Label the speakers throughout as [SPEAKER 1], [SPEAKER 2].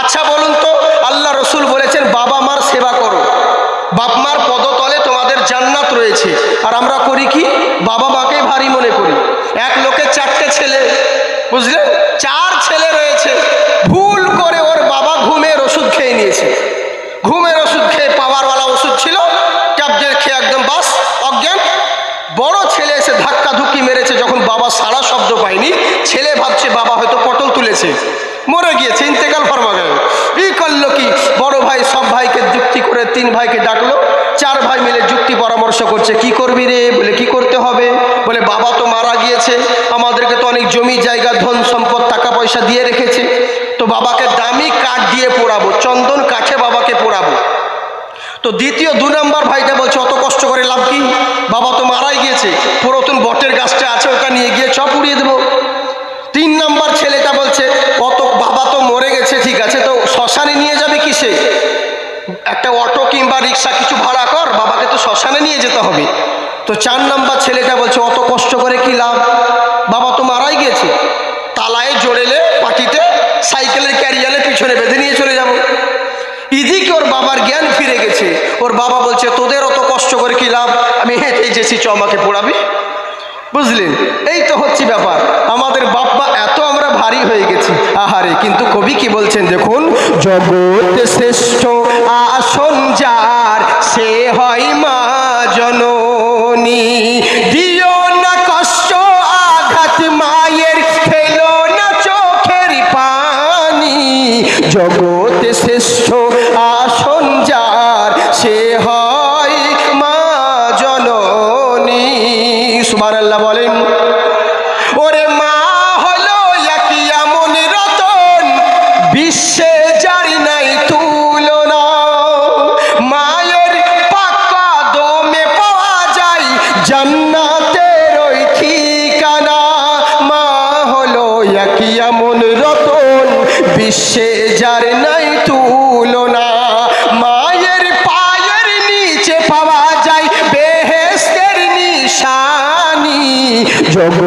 [SPEAKER 1] আচ্ছা বলুন তো, আল্লাহ রসুল বলেছেন, বাবা মার সেবা করো। বাপ মার পদতলে তোমাদের জান্নাত রয়েছে। আর আমরা করি কি? বাবা মাকে ভারী মনে করি। এক লোকের চারটে ছেলে বুঝলেন চার ছেলে রয়েছে। ভুল করে ওর বাবা ঘুমের ওষুধ খেয়ে নিয়েছে। ঘুমের ওষুধ খেয়ে পাওয়ারওয়ালা ওষুধ ছিল। ট্যাবলেট খেয়ে একদম বাস, অজ্ঞান। বড় ছেলে এসে ধাক্কা ধুক্কি মেরেছে, যখন বাবা সারা শব্দ পায়নি। ছেলে ভাবছে, বাবা হয়তো পটল তুলেছে। মরে গিয়েছে, ইন্তেকাল ফরমা গেল ই করল কি? বড় ভাই সব ভাইকে যুক্তি করে তিন ভাইকে ডাকলো। চার ভাই মিলে যুক্তি পরামর্শ করছে, কি করবি রে? বলে, কি করতে হবে? বলে, বাবা তো মারা গিয়েছে, আমাদেরকে তো অনেক জমি, জায়গা, ধন, সম্পদ, টাকা পয়সা দিয়ে রেখেছে। তো বাবাকে দামি কাঠ দিয়ে পোড়াবো, চন্দন কাঠে বাবাকে পোড়াবো। তো দ্বিতীয় দু নম্বর ভাইটা বলছে, অত কষ্ট করে লাভ কি? বাবা তো মারাই গিয়েছে, পুরাতন বটের গাছটা আছে, ওটা নিয়ে গিয়ে চপ উড়িয়ে দেবো তিন নম্বর ছেলেটা বলছে অত বাবা তো মরে গেছে ঠিক আছে তো শ্মশানে নিয়ে যাবে কিসে একটা অটো কিংবা রিক্সা কিছু ভাড়া কর, বাবাকে তো শ্মশানে নিয়ে যেতে হবে। তো চার নম্বর ছেলেটা বলছে, অত কষ্ট করে কি লাভ? বাবা তো মারাই গেছে। তালায় জোড়েলে পাটিতে সাইকেলের ক্যারিয়ারে পিছনে বেঁধে নিয়ে চলে যাব। ইদিকে ওর বাবার জ্ঞান ফিরে গেছে। ওর বাবা বলছে, তোদের অত কষ্ট করে কি লাভ? আমি হেঁটে যেছি, চ আমাকে পড়াবি? বুঝলেন? এই তো হচ্ছে ব্যাপার। আমাদের বাপ্পা এত ভারী হয়ে গেছি। আহারে, কিন্তু কবি কি বলছেন দেখুন? জগৎ শ্রেষ্ঠ আসন যার, সে হয় মা জননী। দিও না কষ্ট আঘাত, মায়ের ফেলো না চোখের পানি। জগৎ শ্রেষ্ঠ আসন যার, সে হয় মা জননী। সুবহানাল্লাহ বলেন যোগ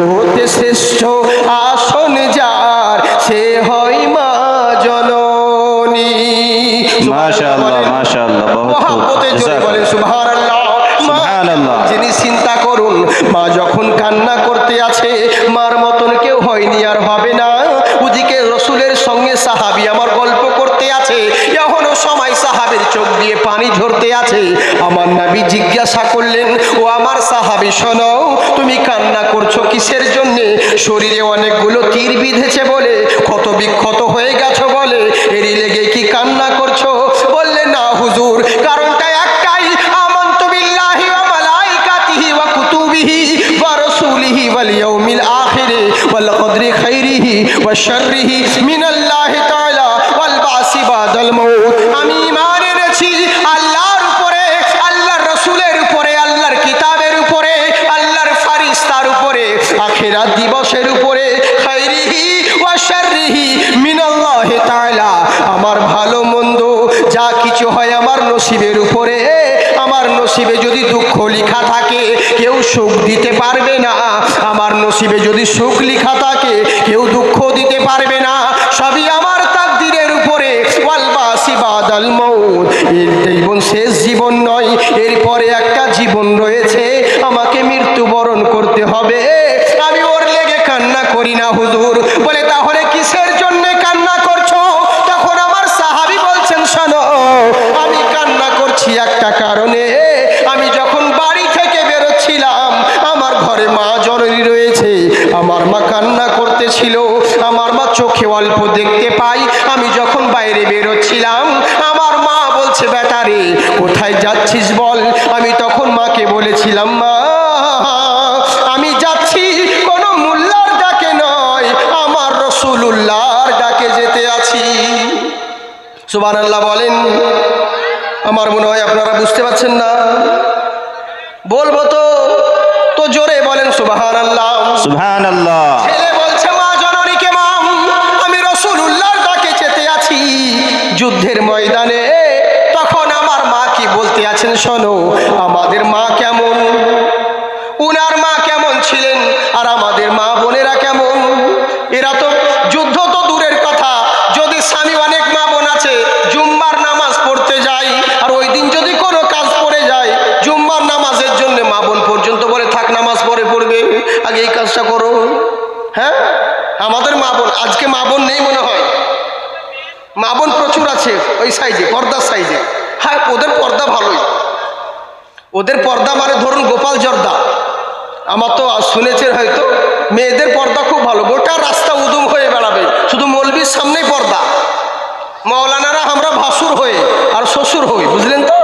[SPEAKER 1] পানি ঝরতে আছে। আমার নাবি জিজ্ঞাসা করলেন, ও আমার সাহাবি, শোনো, তুমি কান্না করছ কিসের জন্যে? শরীরে অনেকগুলো তীর বিঁধেছে বলে, ক্ষত বিক্ষত হয়ে গেছো বলে, এরই লেগে কি কান্না করছ? বললে, না, হুজুর, কারণটা একটাই আমন্ত বিল্লাহি ওয়া ওয়া কুতুবিহি ওয়া রাসূলিহি ইয়াউমিল আখিরি ওয়াল কদরি খাইরিহি ওয়া শাররিহি মিনাল্লাহি তাআলা ওয়াল মাউত। আমি ঈমান এনেছি আল্লাহর উপরে, আল্লাহর রসুলের উপরে, আল্লাহর কিতাবের উপরে, আল্লাহর ফারিস্তার উপরে আখেরা দিবসের উপরে খাইরিহি ওয়া শাররিহি তাআলা। আমার ভালো মন্দ যা কিছু হয় আমার নসিবের উপরে। আমার নসিবে যদি দুঃখ লেখা থাকে, কেউ সুখ দিতে পারবে না। আমার নসিবে যদি সুখ লেখা থাকে, কেউ দুঃখ দিতে পারবে না। সবই আমার তাকদিরের উপরে। ওয়ালবাসি বাদাল মা কান্না করতেছিল। আমার মা চোখে অল্প দেখতে পাই। আমি যখন বাইরে বেরোচ্ছিলাম, আমার মা বলছে বেটারে কোথায় যাচ্ছিস বল? আমি তখন মাকে বলেছিলাম, মা, আমি যাচ্ছি কোনো ডাকে নয়, আমার ডাকে যেতে আছি। সুবান আল্লাহ বলেন, আমার মনে হয় আপনারা বুঝতে পারছেন না। বলব তো আল্লাহ আজকে মা বোন নেই মনে হয়। মা বোন প্রচুর আছে ওই সাইজে, পর্দার সাইজে। হ্যাঁ ওদের পর্দা ভালোই। ওদের পর্দা মানে ধরুন গোপাল জর্দা। আমার তো শুনেছেন হয়তো, মেয়েদের পর্দা খুব ভালো। গোটা রাস্তা উদুম হয়ে বেড়াবে। শুধু মলবির সামনেই পর্দা। মৌলানারা আমরা ভাসুর হয়ে আর শ্বশুর হই, বুঝলেন তো?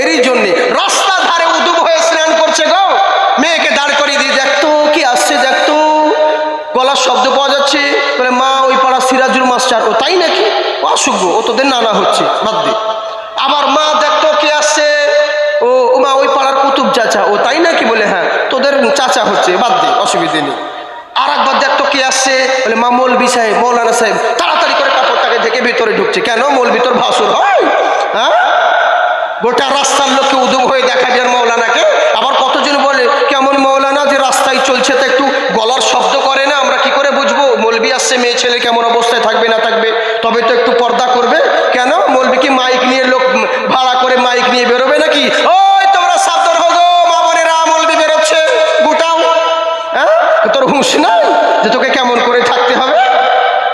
[SPEAKER 1] এরই জন্যে। রাস্তা ধারে উদুম হয়ে স্নান করছে গো। মেয়েকে দাঁড় করিয়ে দিয়ে দেখতো কি আসছে দেখতো গলার শব্দ ও তাই নাকি? আসুক ও তোদের নানা হচ্ছে, বাদ দে। আবার মা দেখতো কি আসছে? ও মা ওই পাড়ার কুতুব চাচা, ও তাই নাকি বলে হ্যাঁ তোদের চাচা হচ্ছে, বাদ দে, অসুবিধে নেই। আর একবার দেখতো কি আসছে? বলে, মা মৌলবি সাহেব, মৌলানা সাহেব, তাড়াতাড়ি করে কাপড়টাকে থেকে ভিতরে ঢুকছে। কেন? মৌলবি তোর ভাসুর হয়? হ্যাঁ? গোটা রাস্তার লোককে উদুম হয়ে দেখা যায় মৌলানাকে। আবার কতজন বলে, কেমন মৌলানা যে রাস্তায় চলছে তো একটু গলার শব্দ করে না আমরা কি করে বুঝব মৌলবি আসছে, মেয়ে ছেলে কেমন অবস্থায় থাকবে, না থাকবে, তবে তো একটু পর্দা করবে। কেন? বলবে কি, মাইক নিয়ে লোক ভাড়া করে মাইক নিয়ে বেরোবে নাকি? ওই তোমরা সাবধান হো মা বোনেরা মৌলবি বেরোচ্ছে। গোটাও। হ্যাঁ? তোর হুঁশ নাই যে তোকে কেমন করে থাকতে হবে?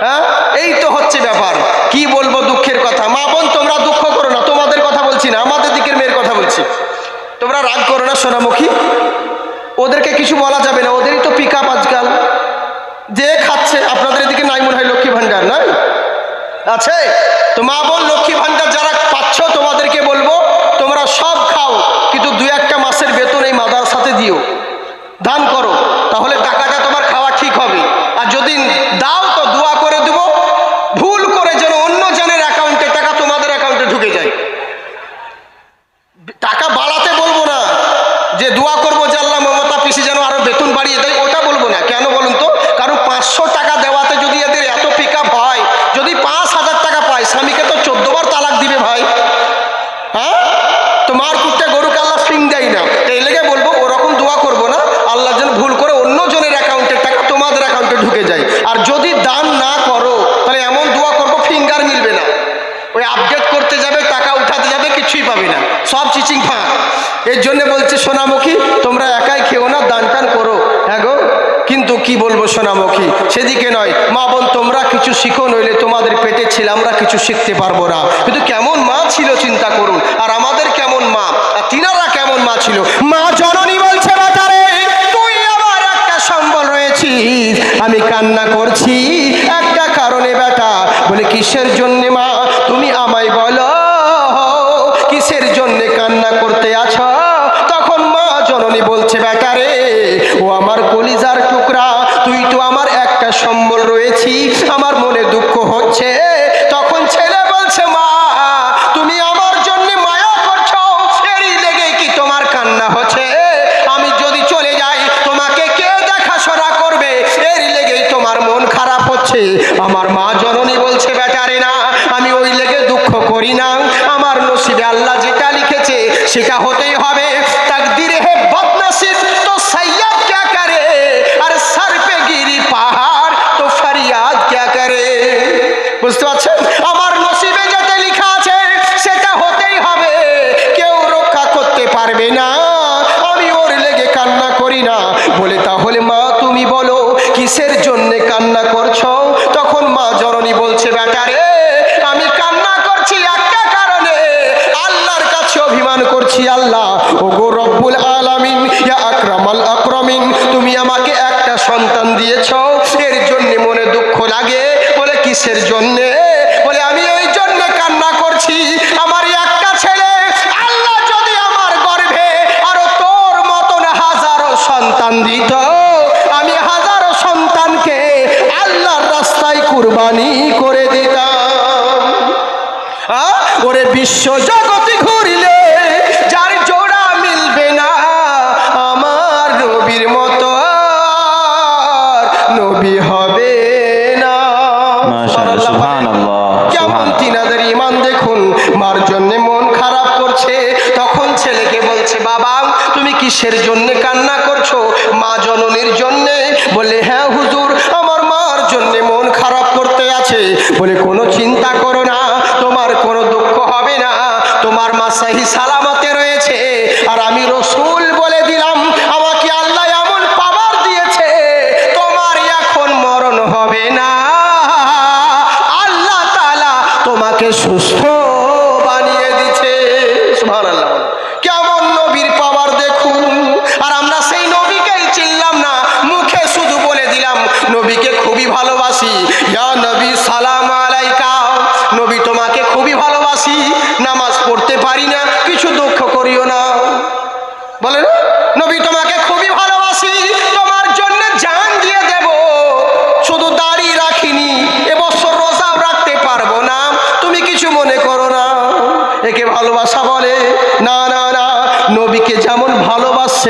[SPEAKER 1] হ্যাঁ? এই তো হচ্ছে ব্যাপার। কি বলব দুঃখের কথা? মা বোন, তোমরা দুঃখ করো না, তোমাদের কথা বলছি না, আমাদের দিকের মেয়ের কথা বলছি। তোমরা রাগ করো না, সোনামুখী। ওদেরকে কিছু বলা যাবে না, ওদেরই তো পিক আজকাল। যে খাচ্ছে, আপনাদের এদিকে নাই মনে হয় লক্ষ্মী ভাণ্ডার নয় আছে? তো মা বোন, লক্ষ্মী ভাণ্ডার যারা পাচ্ছ, তোমাদেরকে বলব, তোমরা সব খাও, কিন্তু দু একটা মাসের বেতন এই মাদার সাথে দিও। দান করো, তাহলে টাকাটা তোমার খাওয়া ঠিক হবে। আর যদি দাও, তো দোয়া করে দেব। ভুল করে যেন অন্য জনের অ্যাকাউন্টে টাকা তোমাদের অ্যাকাউন্টে ঢুকে যায়। টাকা বাড়াতে বলব না, যে দোয়া করব যে আল্লাহ মমতা পিসি যেন আরও বেতন বাড়িয়ে দেয় ওটা বলব না কেন বলুন তো কারণ পাঁচশো টাকা দেওয়াতে যদি এদের এত পিক হয় যদি পাঁচ হাজার টাকা পায় স্বামীকে তো চোদ্দ বার তালাক দিবে ভাই হ্যাঁ তোমার কুত্তে গরুকে আল্লাহ সিং দেয় না তো এই লেগে বলব ওরকম দোয়া করব না আল্লাহ যেন ভুল করে অন্য জনের অ্যাকাউন্টের টাকা তোমাদের অ্যাকাউন্টে ঢুকে যায় আর যদি দান না করো তাহলে এমন দোয়া করব ফিঙ্গার মিলবে না ওই আপডেট করতে যাবে টাকা উঠাতে যাবে কিছুই পাবে না সব চিচিং ফাঁক এর জন্য বলছে সোনামুখী তোমরা একাই খেও না দান টান করো হ্যাঁ গো কিন্তু কি বলব সোনামুখী সেদিকে নয়, মা বোন, তোমরা কিছু শিখো, নইলে তোমাদের পেটে ছিল আমরা কিছু শিখতে পারব না। কিন্তু কেমন মা ছিল, চিন্তা করুন। আর আমাদের কেমন মা? আর তিনারা কেমন মা ছিল? মা জননী বলছে, বাজারে, তুই আমার একটা সম্বল রয়েছিস। আমি কান্না করছি, একটা কারণে বেটা বলে, কিসের জন্যে মা? তুমি আমায় বলো, কিসের জন্যে কান্না করতে আছো? তখন মা জননী বলছে বেটা রে, ও আমার কলিজার সম্বল রয়েছি, আমার মনে দুঃখ হচ্ছে। তখন ছেলে বলছে, মা, তুমি আমার জন্য মায়া করছ। এরই লেগে কি তোমার কান্না হচ্ছে? আমি যদি চলে যাই, তোমাকে কে দেখাশোনা করবে? এরই লেগেই তোমার মন খারাপ হচ্ছে। আমার মা জননী বলছে বেটারে না, আমি ওই লেগে দুঃখ করি না। আমার নসিবে আল্লাহ যেটা লিখেছে, সেটা তোমাকে সুস্থ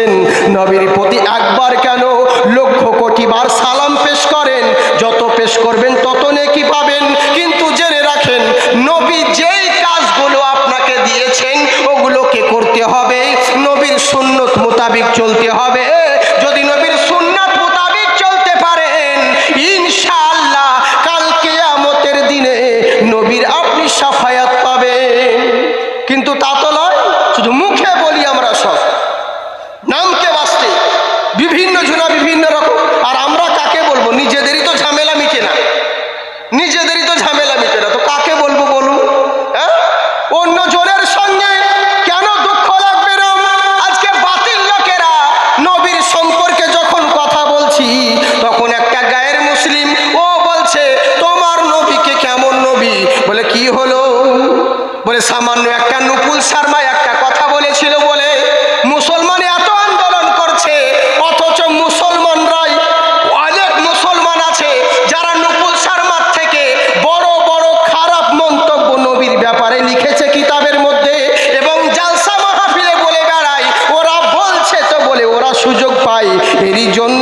[SPEAKER 1] ভালোবাসছেন নবীর প্রতি একবার কেন লক্ষ কোটি বার সালাম পেশ করেন? যত পেশ করবেন, তত নেকি পাবেন। কিন্তু জেনে রাখেন, নবী যেই কাজগুলো আপনাকে দিয়েছেন, ওগুলোকে করতে হবে। নবীর সুন্নত মোতাবিক চলতে হবে। Y yo.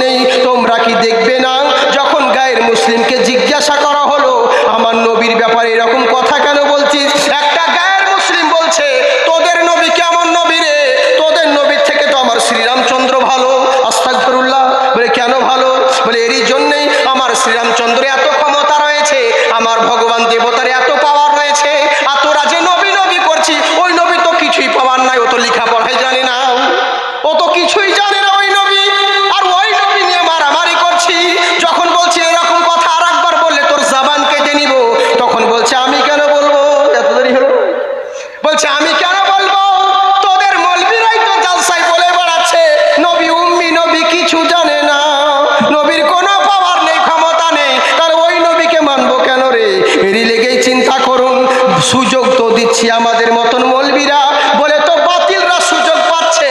[SPEAKER 1] সুযোগ তো দিচ্ছি আমাদের মতন মলবিরা। বলে তো বাতিলরা সুযোগ পাচ্ছে,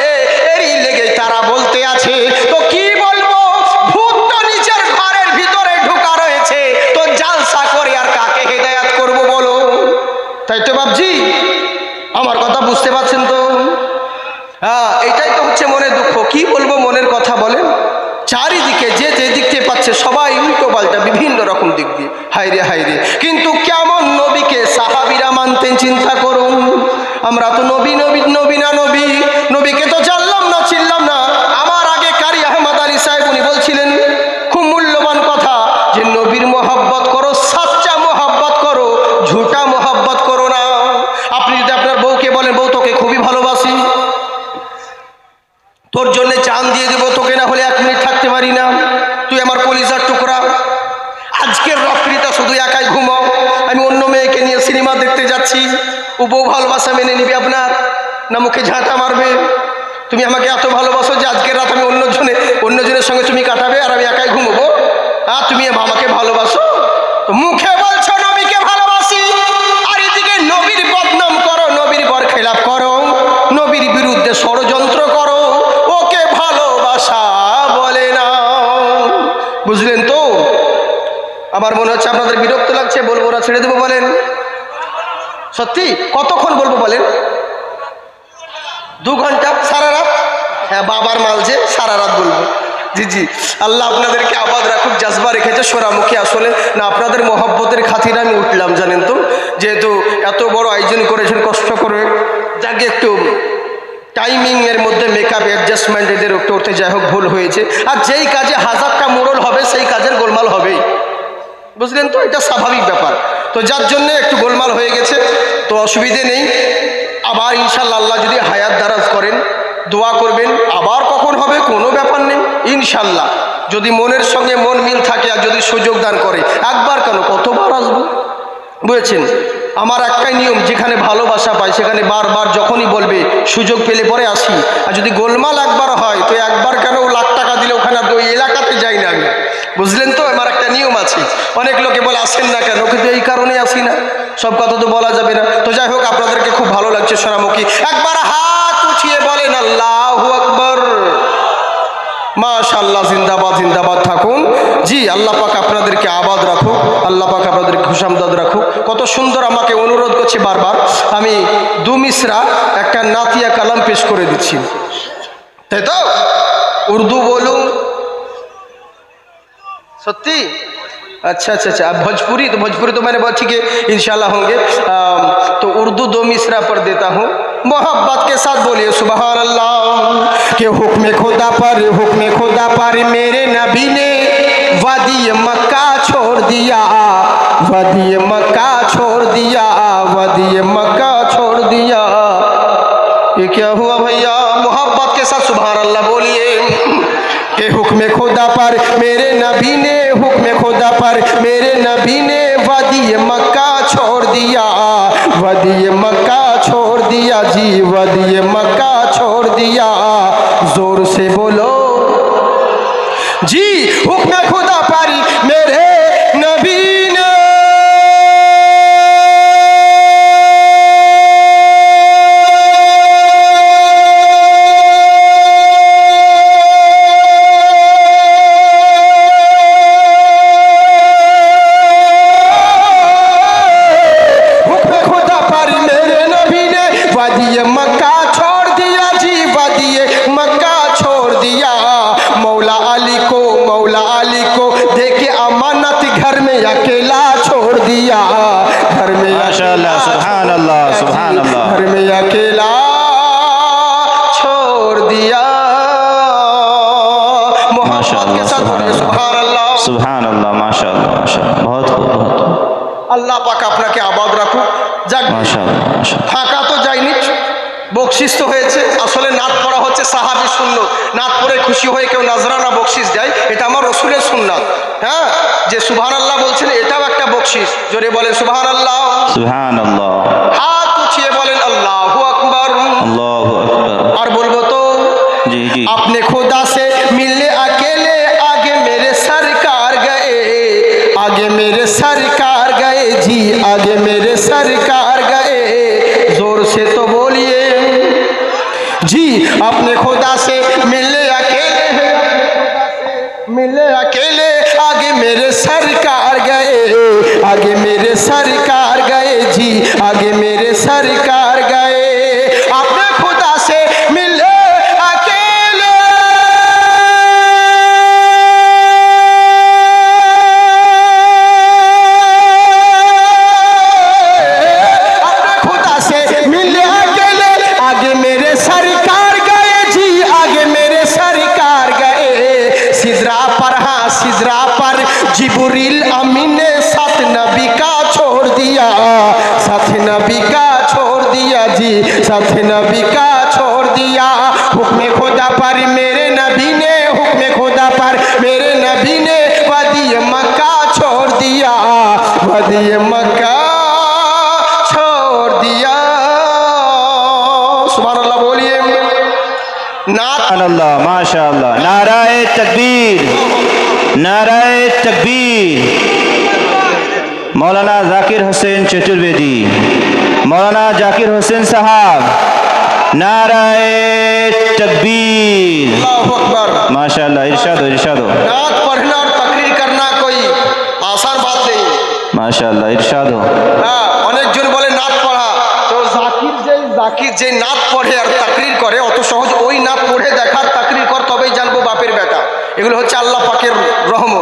[SPEAKER 1] এরই লেগেই তারা বলতে আছে, তো কি বলব? ভূত তো নিচের ঘরের ভিতরে ঢোকা রয়েছে, তো জালসা করে আর কাকে হেদায়াত করব বলো? তাই তো বাবজি আমার কথা বুঝতে পারছেন তো? হ্যাঁ এটাই তো হচ্ছে মনে দুঃখ। কি বলব মনের কথা বলেন? চারিদিকে যে যে দিক থেকে পাচ্ছে সবাই উল্টো পাল্টা বিভিন্ন রকম দিক দিয়ে। হাইরে হাইরে কিন্তু কেমন মানতেন চিন্তা করুন। আমরা তো নবী নবী নবীনা নবী। নবীকে তো জানলাম না, চিনলাম না আমার আগে কারি আহমদ আলী সাহেব উনি বলছিলেন খুব মূল্যবান কথা যে নবীর মোহাব্বত করো সাচ্চা মোহাব্বত করো ঝুটা মোহাব্বত করো না আপনি যদি আপনার বউকে বলেন বউ তোকে খুবই ভালোবাসি তোর জন্য চান দিয়ে দেবো তোকে না হলে এক মিনিট থাকতে পারি না তুই আমার কলিজার টুকরা আজকের রাত্রিটা শুধু একাই ঘুমাও আমি অন্য মেয়েকে নিয়ে সিনেমা দেখতে যাচ্ছি। ও বউ ভালোবাসা মেনে নিবে আপনার। না মুখে ঝাঁটা মারবে। তুমি আমাকে এত ভালোবাসো যে আজকের রাত আমি অন্যজনে অন্যজনের সঙ্গে তুমি কাটাবে আর আমি একাই ঘুমবো। হ্যাঁ তুমি আমাকে ভালোবাসো? তো মুখে বলছো, নবীকে ভালোবাসি। আর এদিকে নবীর বদনাম করো, নবীর বর খেলাপ করো, নবীর বিরুদ্ধে ষড়যন্ত্র করো। ওকে ভালোবাসা বলে না। বুঝলেন তো? আমার মনে হচ্ছে আপনাদের বিরক্ত লাগছে, বলব না, ছেড়ে দেবো, বলেন। সত্যি? কতক্ষণ বলব বলেন? দু ঘণ্টা? সারা রাত? হ্যাঁ বাবার মাল যে, সারা রাত বলব। জি জি। আল্লাহ আপনাদেরকে আবাদ রাখুক, জাজবা রেখেছে সোনামুখী আসলে। না, আপনাদের মহব্বতের খাতিরে আমি উঠলাম, জানেন তো। যেহেতু এত বড় আয়োজন করেছেন, কষ্ট করে। যাকে, একটু টাইমিং এর মধ্যে মেকআপ অ্যাডজাস্টমেন্ট এদের করতে যাই হোক, ভুল হয়েছে। আর যেই কাজে হাজারটা মোড়ল হবে, সেই কাজের গোলমাল হবেই। বুঝলেন তো? এটা স্বাভাবিক ব্যাপার। তো যার জন্য একটু গোলমাল হয়ে গেছে। তো অসুবিধে নেই। আবার ইনশাল্লাহ আল্লাহ যদি হায়াত দারাজ করেন, দোয়া করবেন, আবার কখন হবে কোনো ব্যাপার নেই ইনশাল্লাহ যদি মনের সঙ্গে মন মিল থাকে আর যদি সুযোগ দান করে, একবার কেন, কতবার আসব? বুঝেছেন? আমার একটাই নিয়ম, যেখানে ভালোবাসা পাই, সেখানে বারবার যখনই বলবে, সুযোগ পেলে পরে আসি। আর যদি গোলমাল একবার হয়, তো একবার কেন লাখ টাকা দিলে ওখানে ওই এলাকাতে যাই বুঝলেন তো? আমার একটা নিয়ম আছে। অনেক লোকে বলে, আসেন না কেন? কিন্তু এই কারণে আসি না। সব কথা তো বলা যাবে না। তো যাই হোক, আপনাদেরকে খুব ভালো লাগছে সোনামুখী। একবার হাত উঠিয়ে বলেন, আল্লাহ আকবর। মাশাল্লাহ জিন্দাবাদ জিন্দাবাদ থাকুন। জি, আল্লাহ পাক আপনাদেরকে আবাদ রাখুক। আল্লাহ পাক আপনাদেরকে খুশামদাদ রাখুক। কত সুন্দর আমাকে অনুরোধ করছে বারবার। আমি দু মিসরা একটা নাতিয়া কালাম পেশ করে দিচ্ছি। তাই তো? উর্দু বলুন सत्ती अच्छा अच्छा अच्छा। भोजपुरी तो भोजपुरी तो मैंने बहुत ठीक है इंशाल्लाह होंगे। अम, तो उर्दू दो मिसरा पर देता हूँ। मोहब्बत के साथ बोलिए सुबह अल्लाह के हुक्म खुदा पर हुक्म खुदा पर मेरे नबी ने वादी मक्का छोड़ दिया। वादी मक्का छोड़ दिया वादी मक्का छोड़ दिया। ये क्या हुआ भैया? मोहब्बत के साथ सुबह अल्लाह बोलिए। कि हुक्म खुदा पर, मेरे नबी ने हुक्म खुदा पर, मेरे नबी ने वादी मक्का छोड़ दिया। वादी मक्का छोड़ दिया जी, वादी मक्का छोड़ दिया। ज़ोर से बोलो। जी, हुक्म खुदा पर, मेरे नबी যে সুবহান আল্লাহ বলছেন এটাও একটা বকশিস জোরে বলেন সুবহান আল্লাহ
[SPEAKER 2] সুবহান আল্লাহ
[SPEAKER 1] হাত উঠিয়ে বলেন আল্লাহ আকবর
[SPEAKER 2] আল্লাহু আকবার
[SPEAKER 1] আর বলবো তো
[SPEAKER 2] জি জি
[SPEAKER 1] अपने खुदा से मिलने अकेले आगे मेरे सरकार गए आगे मेरे सरकार गए जी आगे मेरे सरकार गए जोर से तो बोलिए जी अपने आगे मेरे सरकार गए जी आगे मेरे सरकार সুবহান আল্লাহ মাশা
[SPEAKER 2] আল্লাহ নারায় তকবীর নারায় তকবীর। মৌলানা জাকির হোসেন চতুর্বেদী মৌলানা জাকির হোসেন সাহাব নারায় তকবীর।
[SPEAKER 1] মাশা আল্লাহ ইরশাদ
[SPEAKER 2] ইরশাদ। মাশা আল্লাহ
[SPEAKER 1] ইরশাদ। অনেকজন বলে জাকির যে নাত পড়ে আর তাকরির করে অত সহজ ওই নাত পড়ে দেখার তাকরির কর তবেই জানব বাপের বেটা। এগুলো হচ্ছে আল্লাহ পাকের রহম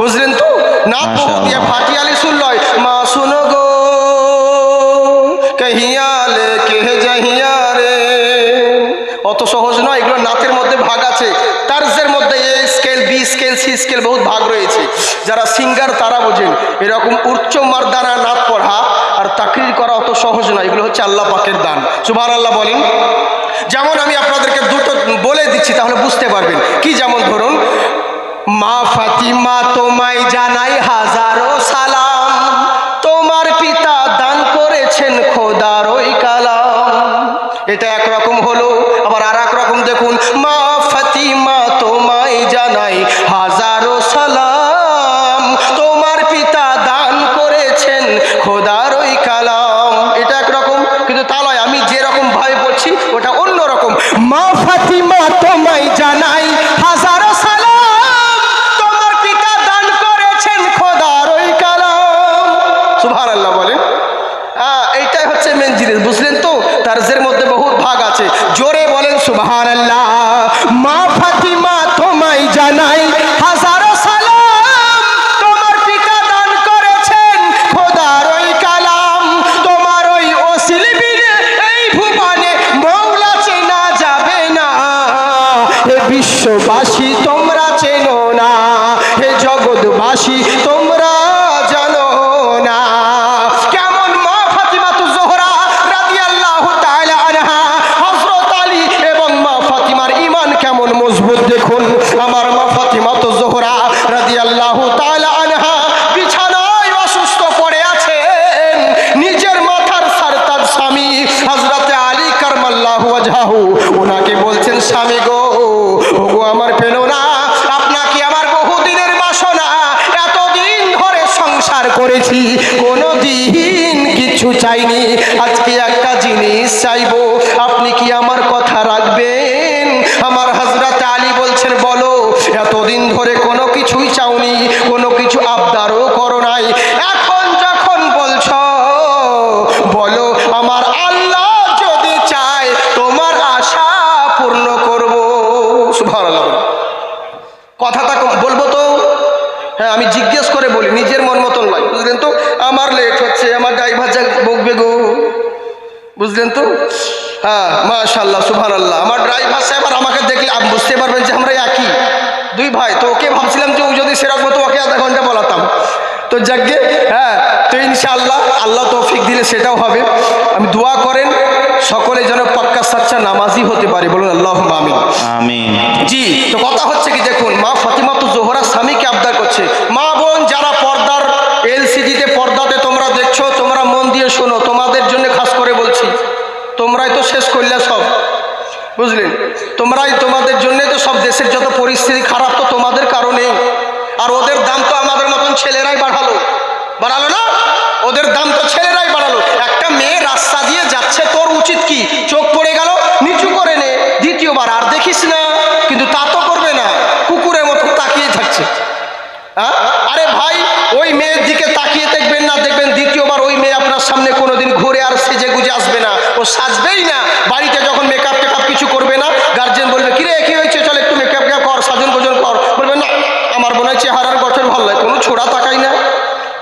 [SPEAKER 1] বুঝলেন তো? নাত বহু দিয়ে ফাটিয়ালি শুনলয় মা শুনো গো কহিয়া লে কে জহিয়া রে। অত সহজ নয় এগুলো নাতের মধ্যে ভাগ আছে। তার্জের মধ্যে A scale B scale C scale বহুত ভাগ রয়েছে। যারা সিঙ্গার তারা বোঝেন। এরকম উচ্চ মারদানা নাত পড়া আর তাকরির করা অত সহজ না, এগুলো হচ্ছে আল্লাহ পাকের দান। সুবাহ আল্লাহ বলেন, যেমন আমি আপনাদেরকে দুটো বলে দিচ্ছি, তাহলে বুঝতে পারবেন। কি যেমন ধরুন, মা ফাতিমা তোমায় জানাই হাজারো সালাম, তোমার পিতা দান করেছেন খোদারই কালাম। এটা একরকম হলো, আবার আর রকম দেখুন, মা ফাতিমা তোমায় জানাই হা আমার মা বুঝলেন তো? হ্যাঁ মাশাল্লাহ সুভান আল্লাহ আমার ড্রাইভার সাহেব আর আমাকে দেখলে আপনি বুঝতে পারবেন যে আমরা একই। দুই ভাই তো ওকে ভাবছিলাম যে ও যদি সেরকম হতো ওকে আধা ঘণ্টা বলাতাম। তো যাকে হ্যাঁ তো ইনশাআল্লাহ আল্লাহ তৌফিক দিলে সেটাও হবে। আমি দোয়া করেন সকলে যেন পাক্কা সাচ্চা নামাজি হতে পারে। বলুন আল্লাহ আমিন।
[SPEAKER 2] আমিন।
[SPEAKER 1] জি তো কথা হচ্ছে কি দেখুন মা ফাতিমা তো জোহরা স্বামীকে আবদার করছে। মা বোন যারা পর্দার এলসিডিতে পর্দাতে তোমরা দেখছ তোমরা মন দিয়ে শোনো তোমাদের জন্য খাস করে বলছি তোমরাই তো শেষ করলে সব। বুঝলেন তোমরাই তোমাদের জন্যে তো সব দেশের যত পরিস্থিতি খারাপ তো তোমাদের কারণে আর ওদের দাম তো আমাদের মতন ছেলেরাই বাড়ালো। বাড়ালো না? ওদের দাম তো ছেলেরাই বাড়ালো। একটা মেয়ে রাস্তা দিয়ে যাচ্ছে, তোর উচিত কি? চোখ পড়ে গেল, নিচু করে নে। দ্বিতীয়বার, আর দেখিস না কিন্তু তা তো করবে না কুকুরের মতো তাকিয়ে থাকছে হ্যাঁ? আরে ভাই ওই মেয়ের দিকে তাকিয়ে দেখবেন না দেখবেন দ্বিতীয়বার ওই মেয়ে আপনার সামনে কোনোদিন ঘুরে আর সেজে গুজে আসবে না ও সাজবেই না। বাড়িতে যখন মেকআপ টেকআপ কিছু করবে না গার্জেন বলবে, কিরে, কি হয়েছে? চল একটু মেকআপ কর, সাজন গোজন কর। বলবে, না, আমার মনে হয় চেহারার গঠন ভালো লাগে কোনো ছোড়া তাকাই না,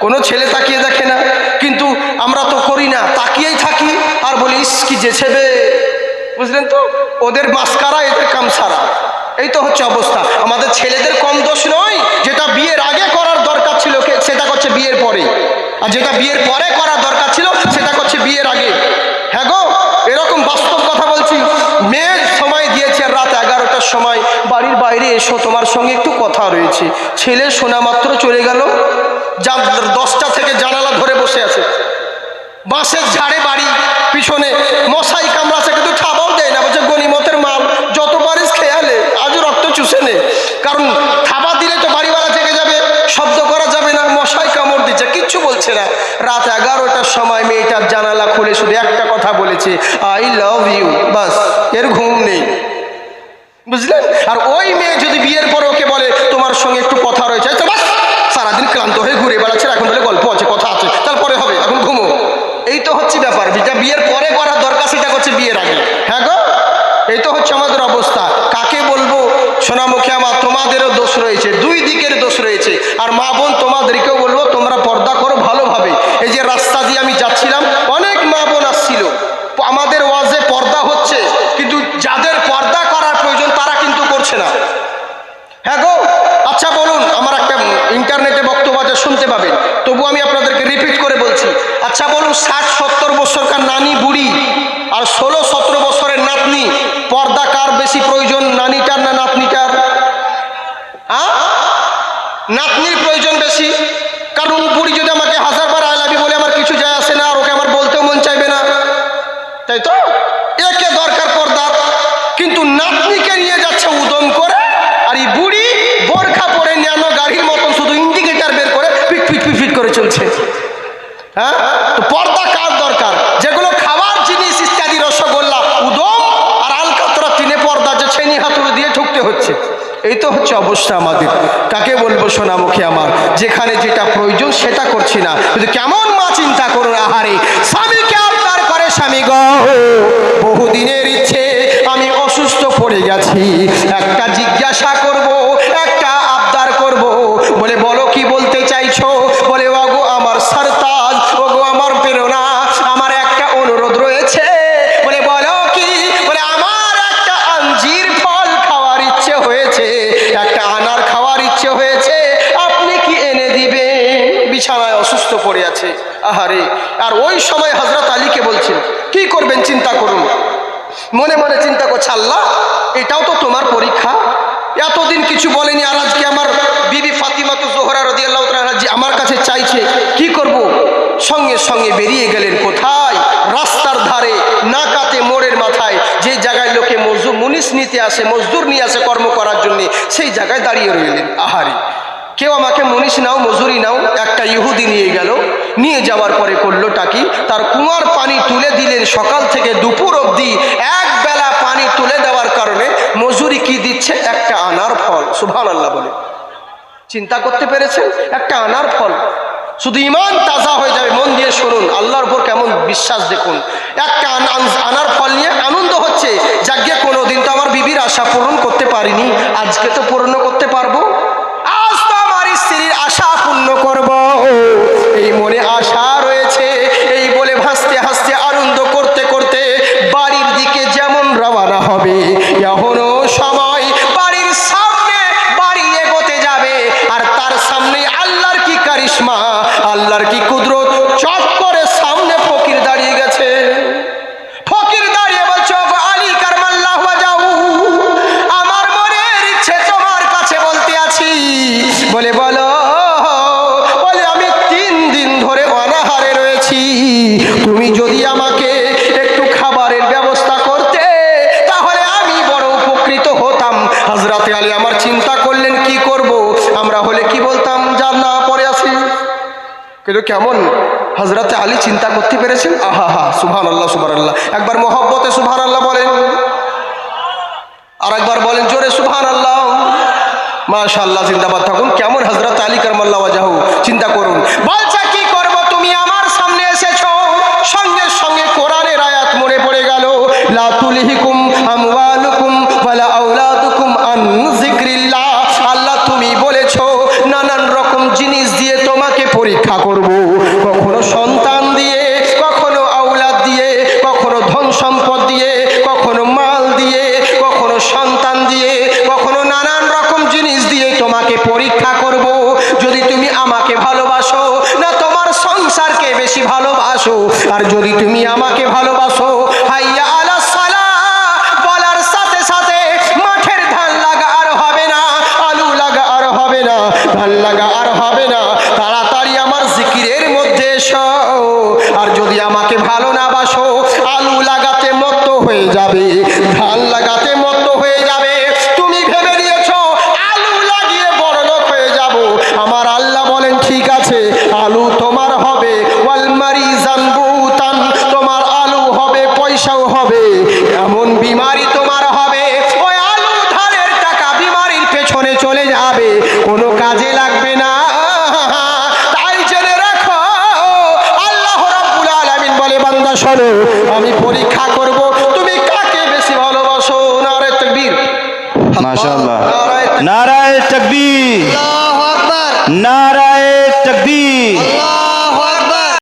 [SPEAKER 1] কোনো ছেলে তাকিয়ে দেখে না। কিন্তু আমরা তো করি না, তাকিয়েই থাকি আর বলি, ইস, কি যে ছেবে বুঝলেন তো? ওদের মাস্কারা, এদের কামসারা। এই তো হচ্ছে অবস্থা। আমাদের ছেলেদের কম দোষ নয়, যেটা বিয়ের আগে করার দরকার ছিল সেটা করছে বিয়ের পরে। আর যেটা বিয়ের পরে করার দরকার ছিল, সেটা করছে বিয়ের আগে। হ্যাঁ গো, এরকম বাস্তব কথা বলছি। মেয়ের সময় দিয়েছে রাত এগারোটার সময়। বাড়ির বাইরে এসো, তোমার সঙ্গে একটু কথা রয়েছে। ছেলে শোনা মাত্র চলে গেল। যা দশটা থেকে জানালা ধরে বসে আছে। বাঁশের ঝাড়ে বাড়ি, পিছনে মশাই কামড়াছে কিন্তু খাবাও দেয় না, বলছে গনিমতের মাল যত পারিস খেয়ালে, আজও রক্ত চুষে নে। কারণ থাবা দিলে তো বাড়িওয়ালা থেকে যাবে, শব্দ করা যাবে না, মশাই কামড় দিচ্ছে, কিচ্ছু বলছে না। রাত এগারোটার সময় মেয়েটার জানালা খুলে শুধু একটা বলেছে আই লাভ ইউ বাস, এর ঘুম নেই। বুঝলেন? আর ওই মেয়ে যদি বিয়ের পর ওকে বলে, তোমার সঙ্গে একটু কথা রয়েছে তো বাস, সারাদিন ক্লান্ত হয়ে ঘুরে বেড়াচ্ছে এখন বলে গল্প আছে, কথা আছে। তারপরে হবে, এখন ঘুমো। এই তো হচ্ছে ব্যাপার যেটা বিয়ের পরে করার দরকার সেটা করছে বিয়ের আগে। হ্যাঁ গো, এই তো হচ্ছে আমাদের অবস্থা। কাকে বলব? সোনামুখী আমার, তোমাদেরও দোষ রয়েছে, দুই দিকের দোষ রয়েছে। আর মা বোন তোমাদেরকেও বলব তোমরা পর্দা করো ভালোভাবে এই যে রাস্তা দিয়ে আমি যাচ্ছিলাম অনেক মা বোন আসছিল আমাদের ওয়াজে পর্দা হচ্ছে কিন্তু যাদের পর্দা করার প্রয়োজন তারা কিন্তু করছে না হ্যাঁ গো আচ্ছা বলুন আমার একটা ইন্টারনেটে বক্তব্য আছে শুনতে পাবেন তবু আমি আপনাদেরকে রিপিট করে বলছি আচ্ছা বলুন ষাট সত্তর বছরকার নানি বুড়ি আর ষোলো সতেরো বছরের নাতনি পর্দা কার বেশি প্রয়োজন নানিটার না নাতনিটার হ্যাঁ নাতনির প্রয়োজন বেশি কারণ ও বুড়ি যদি আমাকে হাজারবার আয় লাভি বলে আমার কিছু যায় আসে না আর ওকে আমার বলতেও মন চাইবে না তাই তো একে দরকার কিন্তু নাতনিকে নিয়ে যাচ্ছে উদম করে আর এই বুড়ি বোরখা পরে ন্যানো গাড়ির মতন শুধু ইন্ডিকেটার বের করে পিট পিট পিট পিট করে চলছে হ্যাঁ তো পর্দা কার দরকার যেগুলো খাবার জিনিস ইত্যাদি রসগোল্লা উদম আর আলকাতরা তিনে পর্দা যে ছেনি হাতুড়ি দিয়ে ঠুকতে হচ্ছে এই তো হচ্ছে অবস্থা আমাদের। কাকে বলব সোনামুখী আমার? যেখানে যেটা প্রয়োজন সেটা করছি না। কিন্তু কেমন মা চিন্তা করুন আহারে। স্বামীকে আবদার করে স্বামী গ। বহুদিনের ইচ্ছে, আমি অসুস্থ পড়ে গেছি। একটা জিজ্ঞাসা করব, একটা আবদার করব। বলে, বলো কি বলতে চাইছো? বলে কি করবেন চিন্তা করুন। মনে মনে চিন্তা করছে, আল্লাহ, এটাও তো তোমার পরীক্ষা। এতদিন কিছু বলেনি, আর আজকে আমার বিবি ফাতিমা তো জোহরা রদি আল্লাহ আমার কাছে চাইছে, কি করব? সঙ্গে সঙ্গে বেরিয়ে গেলেন কোথায়? রাস্তার ধারে, নাকাতে মোড়ের মাথায়। যে জায়গায় লোকে মজদুর, মুনিশ নিতে আসে, মজদুর নিয়ে আসে কর্ম করার জন্যে, সেই জায়গায় দাঁড়িয়ে রইলেন। আহারি! কেউ আমাকে মনীষ নাও, মজুরি নাও, একটা ইহুদি নিয়ে গেল, নিয়ে যাওয়ার পরে করলোটা কি? তার কুয়ার পানি তুলে দিলেন সকাল থেকে দুপুর অবধি, এক বেলা পানি তুলে দেওয়ার কারণে মজুরি কি দিচ্ছে? একটা আনার ফল সুভান আল্লাহ বলে। চিন্তা করতে পেরেছেন? একটা আনার ফল। শুধু ইমান তাজা হয়ে যাবে, মন দিয়ে শুনুন, আল্লাহর উপর কেমন বিশ্বাস দেখুন। একটা আন- আন- আনার ফল নিয়ে আনন্দ হচ্ছে, যাকে কোনো দিন তো আমার বিবির আশা পূরণ করতে পারিনি, আজকে তো পূর্ণ করতে পারব। পূর্ণ করব। এই মনে আশা রয়েছে, এই বলে ভাসতে হাসতে আনন্দ করতে করতে বাড়ির দিকে যেমন রওনা হবে, এখনও চিন্তা করলেন কি করব? আমরা হলে কি বলতাম? যার না পরে আসি। কিন্তু কেমন? হজরতে আলী চিন্তা করতে পেরেছেন? আহা হা সুভান আল্লাহ সুভান আল্লাহ একবার মোহব্বতে সুভান আল্লাহ বলেন। আর একবার বলেন, জোরে সুভান আল্লাহ মাশাল্লাহ জিন্দাবাদ থাকুন। কেমন? হজরত আলী করমাল্লাহ যাহু চিন্তা করুন। বলছে, কি করব? তুমি আমার সামনে এসেছ। সঙ্গে সঙ্গে কোরআনের আয়াত মনে পড়ে গেল। লা তুলহিকুম ভালোবাসো, আর যদি তুমি আমাকে ভালোবাসো, হাইয়া আলা সালা, বলার সাথে সাথে মাঠের ধান লাগা আর হবে না, আলু লাগা আর হবে না, ধান লাগা আর হবে না। তাড়াতাড়ি আমার জিকিরের মধ্যে এসো। আর যদি আমাকে ভালো না বাসো, আলু লাগাতে মত্ত হয়ে যাবে। বান্দা আমি পরীক্ষা করব। তুমি কাকে বেশি ভালোবাসো? নারায়ণ তাকবীর।
[SPEAKER 2] মাশাআল্লাহ।
[SPEAKER 1] নারায়ণ
[SPEAKER 2] নারায় তকবীর।
[SPEAKER 1] আল্লাহু আকবার।
[SPEAKER 2] নারায় তকবীর।